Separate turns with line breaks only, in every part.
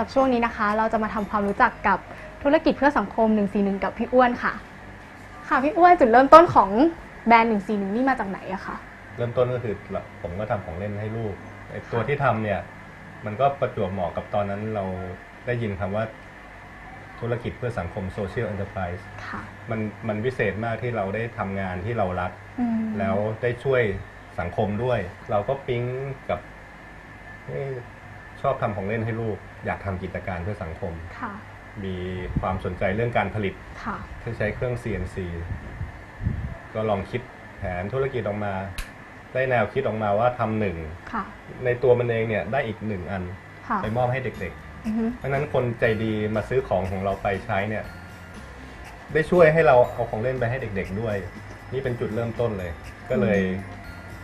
และสำหรับช่วงนี้นะคะ เราจะมาทำความรู้จักกับธุรกิจเพื่อสังคม 141 กับพี่อ้วนค่ะ ค่ะพี่อ้วนจุดเริ่มต้นของแบรนด์ 141 นี่มาจากไหนอะคะ
เริ่มต้นก็คือเราผมก็ทำของเล่นให้ลูกไอ้ตัวที่ทำเนี่ย มันก็ประจวบเหมาะกับตอนนั้นเราได้ยินคำว่าธุรกิจเพื่อสังคม social enterprise
ค่ะ
มันมันวิเศษมากที่เราได้ทำงานที่เรารัก
อืม
แล้วได้ช่วยสังคมด้วย เราก็ปิ๊งกับเอ๊ะ ชอบทำของเล่นให้ลูก อยากทำกิจการเพื่อสังคม
ค่ะ
มีความสนใจเรื่องการผลิต
ค่ะ
ที่ใช้เครื่อง CNC ก็ลองคิดแผนธุรกิจออกมา ได้แนวคิดออกมาว่าทำหนึ่ง
ค่ะ
ในตัวมันเองเนี่ยได้อีกหนึ่งอัน
ค่ะ
ไปมอบให้เด็ก
อือฮึ
ๆเพราะฉะนั้นคนใจดีมาซื้อของของเราไปใช้เนี่ย ได้ช่วยให้เราเอาของเล่นไปให้เด็กๆด้วย นี่เป็นจุดเริ่มต้นเลย ก็เลย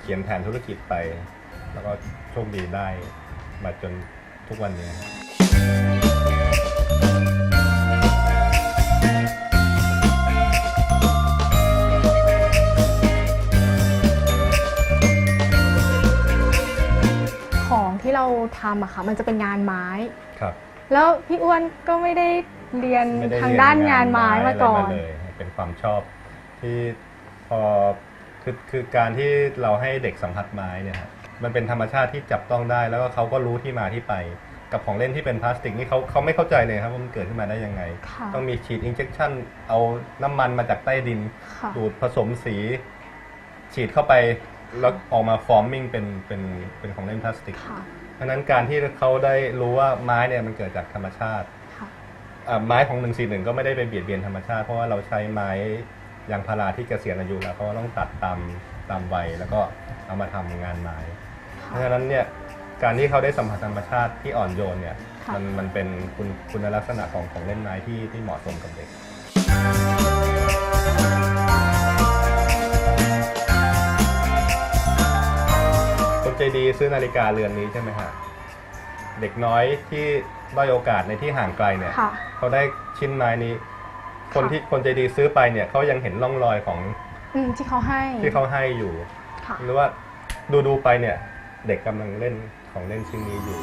เขียนแผนธุรกิจไป แล้วก็โชคดีได้ มาจนทุกวันนี้
ของที่เราทำอะค่ะมันจะเป็นงานไม้
ครับ
แล้วพี่อ้วนก็ไม่ได้เรียน
ไม่ได้
ทาง
เรีย
ด้านงานไม้มาก่อนะ
ไรเลยเป็นความชอบที่พอคือคือการที่เราให้เด็กสัมผัสไม้เนี่ยฮะ มันเป็นธรรมชาติที่จับต้องได้ แล้วก็เขาก็รู้ที่มาที่ไป กับของเล่นที่เป็นพลาสติกนี่เขาเขาไม่เข้าใจเลยครับว่ามันเกิดขึ้นมาได้ยังไง
ค่ะ
ต้องมีฉีดอินเจคชันเอาน้ำมันมาจากใต้ดิน
ค่ะ
ดูดผสมสี ฉีดเข้าไปแล้วออกมาฟอร์มมิ่งเป็นเป็นเป็นของเล่นพลาสติก
ค่ะ
เพราะฉะนั้นการที่เขาได้รู้ว่าไม้เนี่ยมันเกิดจากธรรมชาติ
ค่ะ
อ่าไม้ของ141ก็ไม่ได้ไปเบียดเบียนธรรมชาติ เพราะว่าเราใช้ไม้ยางพาราที่เกษียณอายุแล้วเพราะว่าต้องตัดตามตามวัยแล้วก็เอามาทำงานไม้ เพราะฉะนั้นเนี่ยการที่เขาได้สัมผัสธรรมชาติที่อ่อนโยนเนี่ย
ค่ะ
มันมันเป็นคุณคุณลักษณะของของเล่นไม้ที่ที่เหมาะสมกับเด็ก คนใจดีซื้อนาฬิกาเรือนนี้ใช่ไหมฮะเด็กน้อยที่ด้อยโอกาสในที่ห่างไกลเนี่ย
ค่ะ
เขาได้ชิ้นไม้นี้ คน
ค่ะ
ที่คนใจดีซื้อไปเนี่ยเขายังเห็นร่องรอยของ
อืมที่เขาให้
ที่เขาให้อยู่
ค่ะ
หรือว่าดูดูไปเนี่ย เด็กกำลังเล่นของเล่นชิ้นนี้อยู่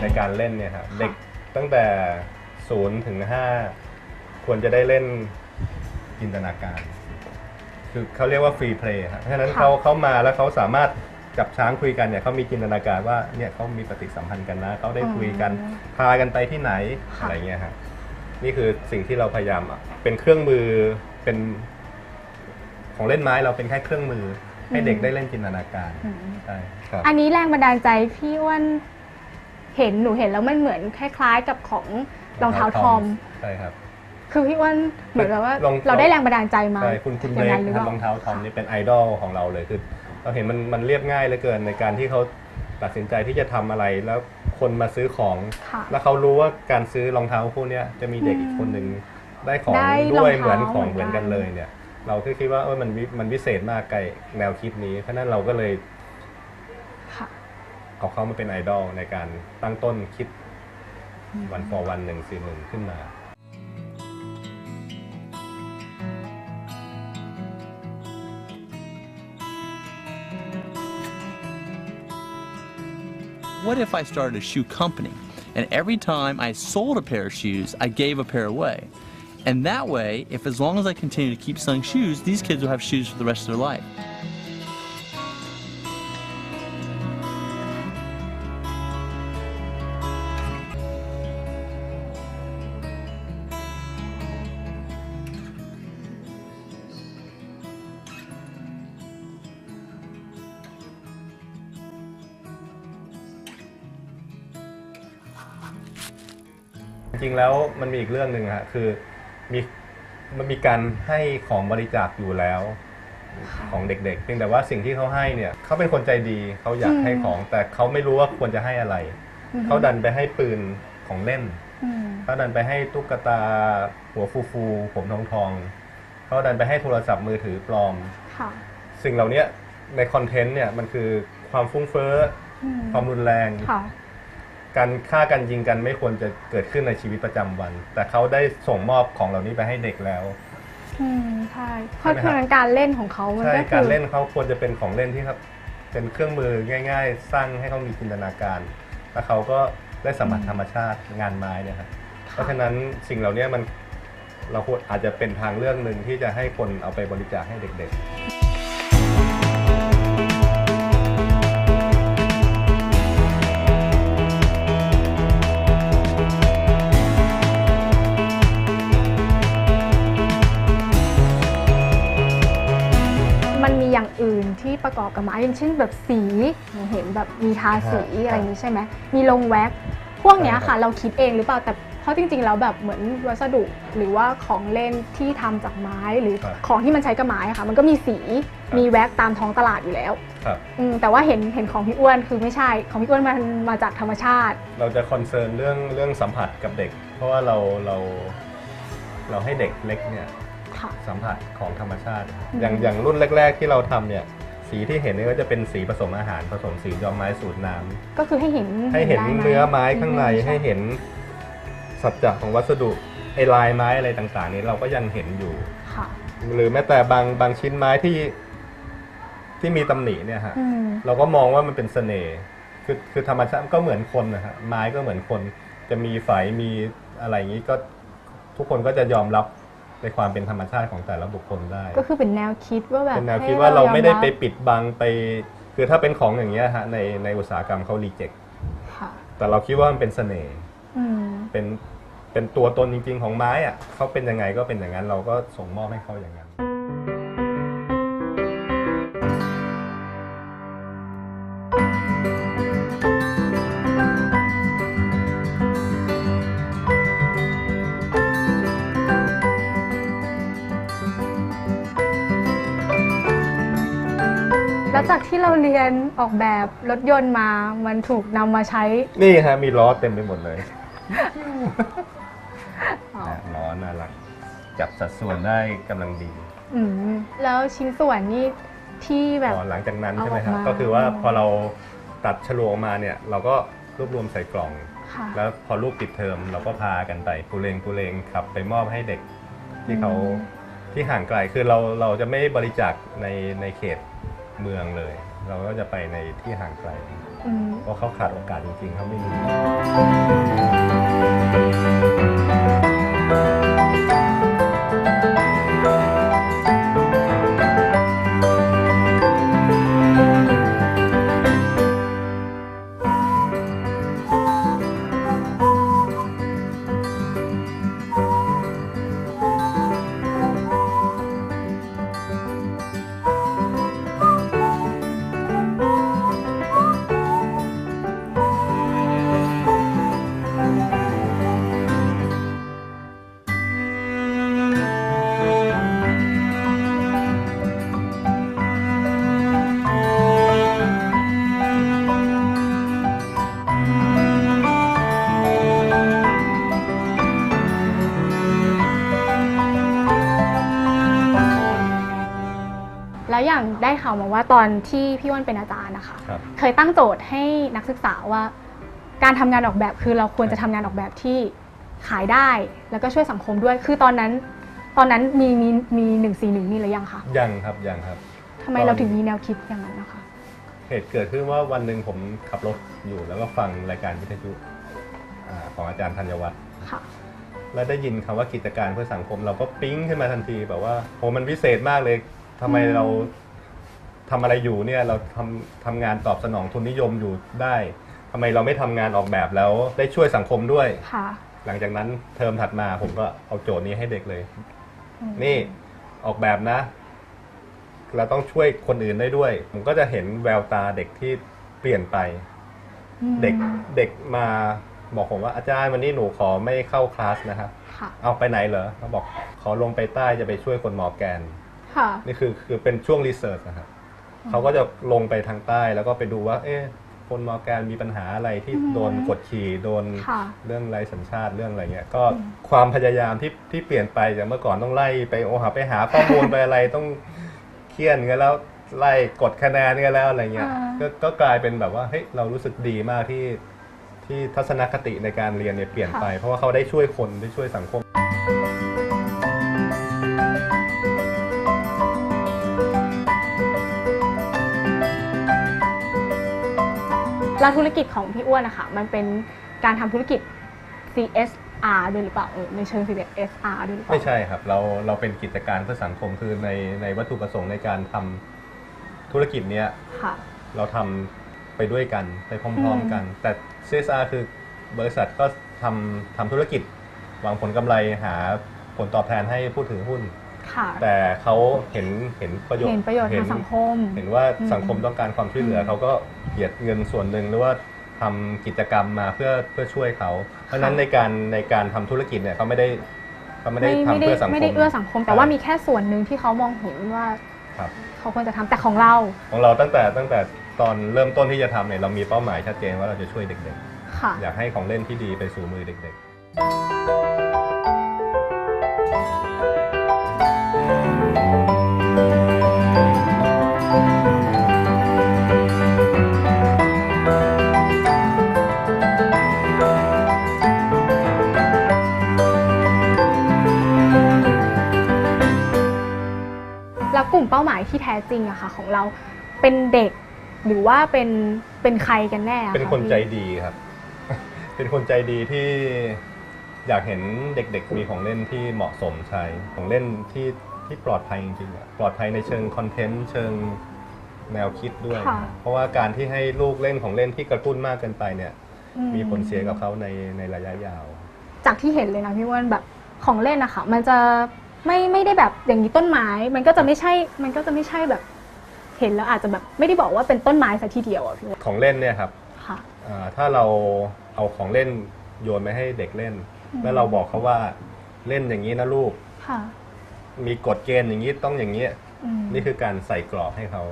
ในการเล่นเนี่ยครับเด็กตั้งแต่ศูนย์ถึงห้าควรจะได้เล่นจินตนาการ คือเขาเรียกว่าฟรีเพลย์ครับเพราะฉะนั้น
ค่ะ
เขาเขามาแล้วเขาสามารถ จับช้างคุยกันเนี่ยเขามีจินตนาการว่าเนี่ยเขามีปฏิสัมพันธ์กันนะเขาได้คุยกันพากันไปที่ไหน
ค่ะ
อะไรเงี้ยครับนี่คือสิ่งที่เราพยายามอะเป็นเครื่องมือเป็นของเล่นไม้เราเป็นแค่เครื่องมือ ให้เด็กได้เล่นจินตนาการ
อืม
ใช่ครับ
อันนี้แรงบันดาลใจพี่อ้วนเห็นหนูเห็นแล้วมันเหมือนคล้ายๆ กับของรองเท้าทอม
ใช่ครับ
คือพี่อ้วนเหมือนกับว่า
ลอง
เราได้แรงบันดาลใจมา
ใช่คุณคุณ
อ
เบ
ย่าง
ร
นั้
ก
นหรือ
ทำ
เป
รอง
ล่า
เท้าทอมนี่เป็นไอดอลของเราเลยคือ เราเห็นมันมันเรียบง่ายเหลือเกินในการที่เขาตัดสินใจที่จะทำอะไรแล้วคนมาซื้อของ
ค่ะ
แล้วเขารู้ว่าการซื้อรองเท้าคู่เนี้ยจะมีเด็กอีกคนหนึ่งได้ของ
ได้
ด้วย
รอง
เหมือน
เท้า
ของ
เห
เห
มื
มื
อ
อนน
กั
กันน เลยเนี่ย เราคือคิดว่าเออมันวิมันวิเศษมากไกลแนวคิดนี้ เพราะฉะนั้นเราก็เลย
ค่ะ
เอาเขามาเป็นไอดอลในการตั้งต้นคิดวัน for วันหนึ่งสี่หนึ่งขึ้นมา
What if I started a shoe company and every time I sold a pair of shoes, I gave a pair away? And that way, if as long as I continue to keep selling shoes, these kids will have shoes for the rest of their life.
จริงๆแล้วมันมีอีกเรื่องหนึ่งฮะคือมีมันมีการให้ของบริจาคอยู่แล้ว ของเด็กๆเพียงแต่ว่าสิ่งที่เขาให้เนี่ยเขาเป็นคนใจดีเขาอยาก
อืม
ให้ของแต่เขาไม่รู้ว่าควรจะให้อะไร
อือฮึ
เขาดันไปให้ปืนของเล่น
อืม
เขาดันไปให้ตุ๊กตาหัวฟูฟูๆผมทองทองๆเขาดันไปให้โทรศัพท์มือถือปลอม
ค่ะ
สิ่งเหล่านี้ในคอนเทนต์เนี่ยมันคือความฟุ้งเฟ้อ
อืม
ความรุนแรง
ค่ะ
การฆ่ากันยิงกันไม่ควรจะเกิดขึ้นในชีวิตประจำวัน แต่เขาได้ส่งมอบของเหล่านี้ไปให้เด็กแล้ว
อืมใช่เพราะ
ใช่ไหมครับ
ฉะนั้นการเล่นของเขามัน
ใช่
ก็คื
การ
อ
เล่นเขาควรจะเป็นของเล่นที่ครับ เป็นเครื่องมือง่าย ๆ สร้างให้เขามีจินตนาการ แล้วเขาก็ได้สัมผัสธรรมชาติงานไม้เนี่ยครับเพราะฉะนั้นสิ่งเหล่านี้มันเราควรอาจจะเป็นทางเลือกหนึ่งที่จะให้คนเอาไปบริจาคให้เด็ก
มั นที่ประกอบกับไม้อย่างเช่นแบบสีเห็นแบบมีทาสีอะไรอย่างนี้ใช่ไหมมีลงแว็กซ์พวกเนี้ยค่ะ เราคิดเองหรือเปล่าแต่เพราะจริงๆแล้วแบบเหมือนวัสดุหรือว่าของเล่นที่ทำจากไม้หรือของที่มันใช้กับไม้อะค่ะ มันก็มีสีมีแว็กซ์ตามท้องตลาดอยู่แล้ว
ๆครับ
อืมแต่ว่าเห็นเห็นของพี่อ้วนคือไม่ใช่ของพี่อ้วนมันมาจากธรรมชาติ
เราจะคอนเซิร์นเรื่องเรื่องสัมผัสกับเด็ก เพราะว่าเราเราเราให้เด็กเล็กเนี่ย
ค่ะ
สัมผัสของธรรมชาติ
อืม
อย่างอย่างรุ่นแรก ๆ ที่เราทำเนี่ย สีที่เห็นเนี่ยก็จะเป็นสีผสมอาหารผสมสีดอกไม้สูตรน้ำ
ก็คือให้เห็น
ให้เห็น
ลาย
เนื้อไม้ข้างใน
อืม
ให้เห็นสัจจะของวัสดุไอ้ลายไม้อะไรต่างๆ นี้เราก็ยังเห็นอยู่
ค่ะ
หรือแม้แต่บางบางชิ้นไม้ที่ที่มีตำหนิเนี่ยฮะ
อืม
เราก็มองว่ามันเป็นเสน่ห์ คือคือธรรมชาติก็เหมือนคนนะฮะไม้ก็เหมือนคน จะมีไฝมีอะไรอย่างนี้ก็ทุกคนก็จะยอมรับ ในความเป็นธรรมชาติของแต่ละบุคคลได้
ก็คือเป็นแนวคิดว่าแบบ
เป็นแนว
ให้
คิดว่าเราไม่ได้
ยอ
ไป
รับ
ปิดบังไป คือถ้าเป็นของอย่างเงี้ยฮะในในอุตสาหกรรมเขารีเจ็ค
ค่ะ
แต่เราคิดว่ามันเป็นเสน่ห์
อืม
เป็นเป็นตัวตนจริง ๆ ของไม้อะเขาเป็นยังไงก็เป็นอย่างนั้นเราก็ส่งมอบให้เขาอย่างนั้น
จากที่เราเรียนออกแบบรถยนต์มา มันถูกนำมาใช้
นี่ฮะมีล้อเต็มไปหมดเลย
อ๋อ
นะล้อน่ารัก จับสัดส่วนได้กำลังดี
อืมแล้วชิ้นส่วนนี่ที่แบบ
พอหลังจากนั้น
เอา
ใช่ไหม
ออก
ครับ
มา
ก็คือว่าพอเราตัดฉลวงออกมาเนี่ยเราก็รวบรวมใส่กล่อง
ค่ะ
แล้วพอลูกปิดเทอมเราก็พากันไปปูเลงปูเลงขับไปมอบให้เด็กที่เขา
อืม
ที่ห่างไกลคือเราเราจะไม่บริจาคในในเขต เมืองเลย เราก็จะไปในที่ห่างไกล
อืม
เพราะเขาขาดโอกาสจริงๆเขาไม่มี
ข่าวมาว่าตอนที่พี่อ้วนเป็นอาจารย์นะคะ
ครับ
เคยตั้งโจทย์ให้นักศึกษาว่า การทำงานออกแบบคือเราควรจะทำงานออกแบบที่ขายได้แล้วก็ช่วยสังคมด้วย คือตอนนั้น ตอนนั้นมีมีมีหนึ่งสี่หนึ่งนี่หรือยังคะ
ยังครับยังครับ
ทำไมเราถึงมีแนวคิดอย่างนั้นนะคะ
เหตุเกิดขึ้นว่าวันหนึ่งผมขับรถอยู่แล้วก็ฟังรายการวิทยุอ่าของอาจารย์ธัญวัฒน์
ค่ะ
แล้วได้ยินคำว่ากิจการเพื่อสังคม เราก็ปิ๊งขึ้นมาทันทีแบบว่าโหมันพิเศษมากเลยทำไม
อืม
เรา ทำอะไรอยู่เนี่ยเราทำทำงานตอบสนองทุนนิยมอยู่ได้ทำไมเราไม่ทำงานออกแบบแล้วได้ช่วยสังคมด้วย
ค่ะ
หลังจากนั้นเทอมถัดมาผมก็เอาโจทย์นี้ให้เด็กเลย
อืม
นี่ออกแบบนะ เราต้องช่วยคนอื่นได้ด้วย ผมก็จะเห็นแววตาเด็กที่เปลี่ยนไป
อืม
เด็กเด็กมาบอกผมว่าอาจารย์วันนี้หนูขอไม่เข้าคลาสนะครับ
ค่ะ
เอาไปไหนเหรอเขาบอกขอลงไปใต้จะไปช่วยคนหมอแกน
ค่ะ
นี่คือคือเป็นช่วงรีเสิร์ชนะครับ เขาก็จะลงไปทางใต้แล้วก็ไปดูว่า เอ๊ะคนมอร์แกนมีปัญหาอะไรที่
อืม
โดนกดขี่โดน
ค่ะ
เรื่องไรสัญชาติเรื่องอะไรเงี้ยก็ความพยายามที่ที่เปลี่ยนไปจากเมื่อก่อนต้องไล่ไปโอหาไปหาข้อมูล ไปอะไรต้องเคี่ยนกันแล้วไล่กดคะแนนกันแล้วอะไรเงี้ย
อ่า
ก็ก็กลายเป็นแบบว่าเฮ้ยเรารู้สึกดีมากที่ทที่ทัศนคติในการเรียนเนี่ยเปลี่ยนไป เพราะว่าเขาได้ช่วยคนได้ช่วยสังคม
แล้วธุรกิจของพี่อ้วนนะคะมันเป็นการทำธุรกิจ CSR ด้วยหรือเปล่าเออในเชิง CSR ด้วยหรือเปล่า
ไม่ใช่ครับ เราเราเป็นกิจการเพื่อสังคมคือในในวัตถุประสงค์ในการทำธุรกิจเนี้ย
ค่ะ
เราทำไปด้วยกันไปพร้อม ๆกัน แต่ CSR คือบริษัทก็ทำทำธุรกิจ หวังผลกำไรหาผลตอบแทนให้ผู้ถือหุ้น
ค่ะ
แต่เขาเห็นเห็นประโยชน์
เห็นประโยชน์ทางสังคม
เห็นว่า
อืม
สังคมต้องการความช่วยเหลือเขาก็เหยียดเงินส่วนหนึ่งหรือว่าทำกิจกรรมมาเพื่อเพื่อช่วยเขา เพราะฉะนั้นในการในการทำธุรกิจเนี่ยเขาไม่ได้เขาไม่ได้
ไม่
ทำ
ไม่ได้
เพื่อสังคม
ไม่ได้เอื้อสังคม แต่ว่ามีแค่ส่วนหนึ่งที่เขามองเห็นว่า
ครับ
เขาควรจะทำแต่ของเรา
ของเราตั้งแต่ตั้งแต่ตอนเริ่มต้นที่จะทำเนี่ยเรามีเป้าหมายชัดเจนว่าเราจะช่วยเด็ก
ค่ะ
ๆอยากให้ของเล่นที่ดีไปสู่มือเด็ก
แจริงอะค่ะ ของเราเป็นเด็กหรือว่าเป็นเป็นใครกันแน่อะ
ๆเป็นคน
พี่
ใจดีครับ เป็นคนใจดีที่อยากเห็นเด็กๆมีของเล่นที่เหมาะสมใช้ ของเล่นที่ที่ปลอดภัยจริงๆอะปลอดภัยในเชิงคอนเทนต์เชิงแนวคิดด้วย
ค่ะ
เพราะว่าการที่ให้ลูกเล่นของเล่นที่กระตุ้นมากเกินไปเนี่ย
อื
มีผลเสียกับเขาในในระยะยาว
จากที่เห็นเลยนะพี่อ้วนแบบของเล่นอะค่ะ มันจะ ไม่ไม่ได้แบบอย่างนี้ต้นไม้ มันก็จะไม่ใช่ มันก็จะไม่ใช่แบบเห็นแล้วอาจจะแบบไม่ได้บอกว่าเป็นต้นไม้ซะทีเดียวอะพี่อ้วน
ของเล่นเนี่ยครับ
ค่ะ
อ่าถ้าเราเอาของเล่นโยนไปให้เด็กเล่น
อืม
แล้วเราบอกเขาว่าเล่นอย่างนี้นะลูก
ค่ะ
มีกฎเกณฑ์อย่างนี้ต้องอย่างนี้
อืม
นี่คือการใส่กรอบให้เขา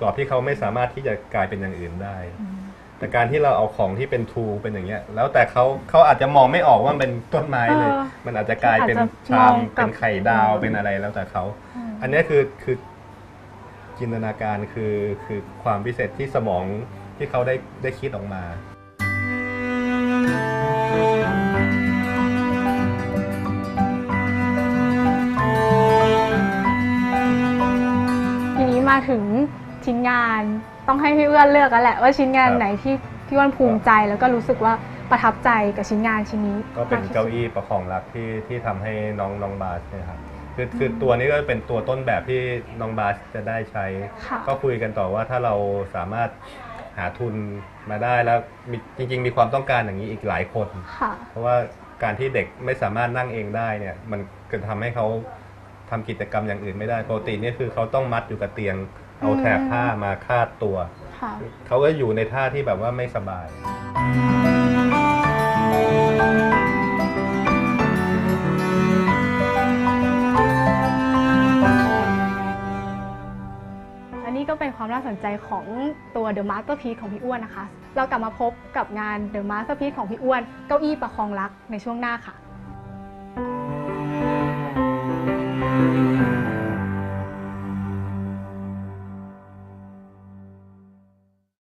กรอบที่เขาไม่สามารถที่จะกลายเป็นอย่างอื่นได้
อืม
แต่การที่เราเอาของที่เป็นทูเป็นอย่างเงี้ย แล้วแต่เขาเขาอาจจะมองไม่ออกว่ามันเป็นต้นไม้เลย
เออ
มันอาจจะกลายเป็น
อาจจะ
ชาม
มองกับ
เป็นไข่ดาวเป็นอะไรแล้วแต่เขา
อืม
อันเนี้ยคือคือจินตนาการคือคือความพิเศษที่สมองที่เขาได้ได้คิดออกมา
ทีนี้มาถึงชิ้นงาน ต้องให้พี่อ้วนเลือกแล้วแหละว่าชิ้นงาน
ครับ
ไหนที่พี่อ้วนภูมิใจแล้วก็รู้สึกว่าประทับใจกับชิ้นงานชิ้นนี้
ก็เป็น
มที่สุด
เก้าอี้ประคองรักที่ที่ทำให้น้องน้องบาสเนี่ยครับคือคือตัวนี้ก็เป็นตัวต้นแบบที่น้องบาสจะได้ใช้
ค่ะ
ก็คุยกันต่อว่าถ้าเราสามารถหาทุนมาได้แล้วมีจริง ๆ มีความต้องการอย่างนี้อีกหลายคน
ค่ะ
เพราะว่าการที่เด็กไม่สามารถนั่งเองได้เนี่ยมันก็ทำให้เขาทำกิจกรรมอย่างอื่นไม่ได้ปกติเนี่ยคือเขาต้องมัดอยู่กับเตียง เอาแถบผ้ามาคาดตัวเขาก็อยู่ในท่าที่แบบว่าไม่สบาย
อันนี้ก็เป็นความน่าสนใจของตัว The Masterpiece ของพี่อ้วนนะคะ เรากลับมาพบกับงาน The Masterpiece ของพี่อ้วน เก้าอี้ประคองรักในช่วงหน้าค่ะ thank you